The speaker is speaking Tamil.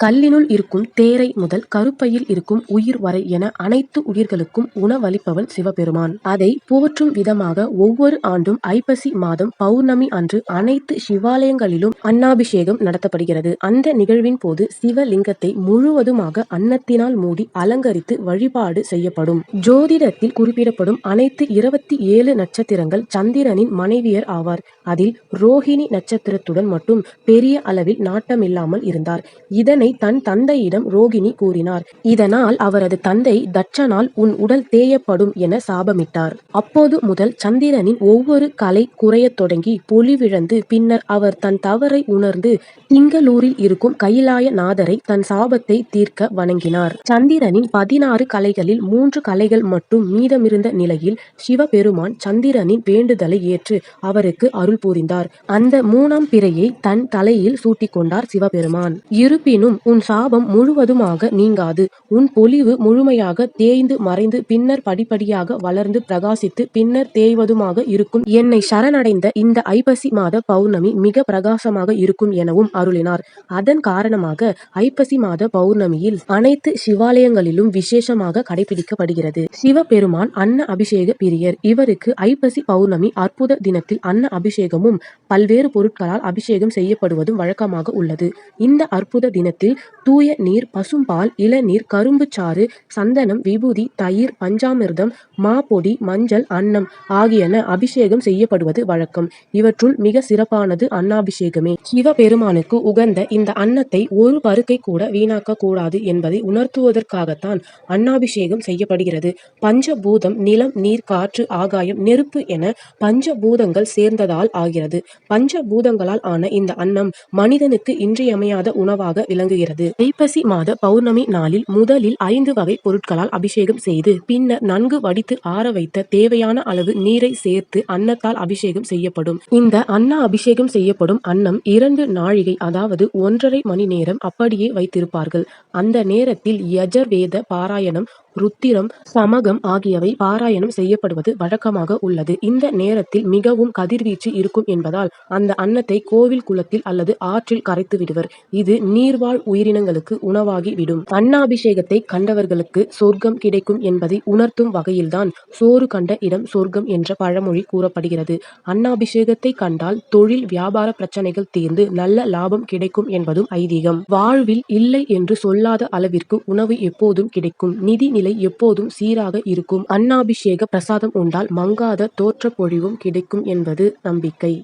கல்லினுள் இருக்கும் தேரை முதல் கருப்பையில் இருக்கும் உயிர் வரை என அனைத்து உயிர்களுக்கும் உணவளிப்பவன் சிவபெருமான். அதை போற்றும் விதமாக ஒவ்வொரு ஆண்டும் ஐப்பசி மாதம் பௌர்ணமி அன்று அனைத்து சிவாலயங்களிலும் அன்னாபிஷேகம் நடத்தப்படுகிறது. அந்த நிகழ்வின் போது சிவலிங்கத்தை முழுவதுமாக அன்னத்தினால் மூடி அலங்கரித்து வழிபாடு செய்யப்படும். ஜோதிடத்தில் குறிப்பிடப்படும் அனைத்து இருபத்தி ஏழு நட்சத்திரங்கள் சந்திரனின் மனைவியர் ஆவார். அதில் ரோஹிணி நட்சத்திரத்துடன் மட்டும் பெரிய அளவில் நாட்டமில்லாமல் இருந்தார். இதனை தன் தந்தையிடம் ரோகிணி கூறினார். இதனால் அவரது தந்தை தட்சனால் உன் உடல் தேயப்படும் என சாபமிட்டார். அப்போது முதல் சந்திரனின் ஒவ்வொரு கலை குறையத் தொடங்கி பொலிவிழந்து பின்னர் அவர் தன் தவறை உணர்ந்து திங்களூரில் இருக்கும் கைலாய நாதரை தன் சாபத்தை தீர்க்க வணங்கினார். சந்திரனின் பதினாறு கலைகளில் மூன்று கலைகள் மட்டும் மீதமிருந்த நிலையில் சிவபெருமான் சந்திரனின் வேண்டுதலை ஏற்று அவருக்கு அருள் புரிந்தார். அந்த மூணாம் பிறையை தன் தலையில் சூட்டிக்கொண்டார் சிவபெருமான். இருப்பினும் உன் சாபம் முழுவதுமாக நீங்காது. உன் பொலிவு முழுமையாக தேய்ந்து மறைந்து பின்னர் படிப்படியாக வளர்ந்து பிரகாசித்து பின்னர் தேய்வதுமாக இருக்கும். என்னை சரணடைந்த இந்த ஐப்பசி மாத பௌர்ணமி மிக பிரகாசமாக இருக்கும் எனவும் அருளினார். அதன் காரணமாக ஐப்பசி மாத பௌர்ணமியில் அனைத்து சிவாலயங்களிலும் விசேஷமாக கடைபிடிக்கப்படுகிறது. சிவபெருமான் அன்ன அபிஷேக பிரியர். இவருக்கு ஐப்பசி பௌர்ணமி அற்புத தினத்தில் அன்ன அபிஷேகமும் பல்வேறு பொருட்களால் அபிஷேகம் செய்யப்படுவதும் வழக்கமாக உள்ளது. இந்த அற்புத தினத்தில் தூய நீர் பசும்பால் இளநீர் கரும்பு சாறு சந்தனம் விபூதி தயிர் பஞ்சாமிர்தம் மா பொடி மஞ்சள் அன்னம் ஆகியன அபிஷேகம் செய்யப்படுவது வழக்கம். இவற்றுள் மிக சிறப்பானது அன்னாபிஷேகமே. சிவபெருமானுக்கு உகந்த இந்த அன்னத்தை ஒரு பருக்கை கூட வீணாக்க கூடாது என்பதை உணர்த்துவதற்காகத்தான் அன்னாபிஷேகம் செய்யப்படுகிறது. பஞ்ச பூதம் நிலம் நீர் காற்று ஆகாயம் நெருப்பு என பஞ்ச பூதங்கள் சேர்ந்ததால் ஆகிறது. பஞ்ச பூதங்களால் ஆன இந்த அன்னம் மனிதனுக்கு இன்றியமையாத உணவாக விளங்குகிறது. ஐப்பசி மாத பௌர்ணமி நாளில் முதலில் ஐந்து வகை பொருட்களால் அபிஷேகம் செய்து பின்னர் நன்கு வடித்து ஆற வைத்த தேவையான அளவு நீரை சேர்த்து அன்னத்தால் அபிஷேகம் செய்யப்படும். இந்த அன்ன அபிஷேகம் செய்யப்படும் அன்னம் இரண்டு நாழிகை அதாவது ஒன்றரை மணி நேரம் அப்படியே வைத்திருப்பார்கள். அந்த நேரத்தில் யஜர்வேத பாராயணம் ருத்திரம் சமகம் ஆகியவை பாராயணம் செய்யப்படுவது வழக்கமாக உள்ளது. இந்த நேரத்தில் மிகவும் கதிர்வீச்சு இருக்கும் என்பதால் அந்த அன்னத்தை கோவில் குளத்தில் அல்லது ஆற்றில் கரைத்து விடுவர். இது நீர்வாழ் உயிரினங்களுக்கு உணவாகி விடும். அன்னாபிஷேகத்தை கண்டவர்களுக்கு சொர்க்கம் கிடைக்கும் என்பதை உணர்த்தும் வகையில்தான் சோறு கண்ட இடம் சொர்க்கம் என்ற பழமொழி கூறப்படுகிறது. அன்னாபிஷேகத்தை கண்டால் தொழில் வியாபார பிரச்சனைகள் தீர்ந்து நல்ல லாபம் கிடைக்கும் என்பதும் ஐதீகம். வாழ்வில் இல்லை என்று சொல்லாத அளவிற்கு உணவு எப்போதும் கிடைக்கும். நிதி நிலை எப்போதும் சீராக இருக்கும். அன்னாபிஷேக பிரசாதம் உண்டால் மங்காத தோற்றப்பொழிவும் கிடைக்கும் என்பது நம்பிக்கை.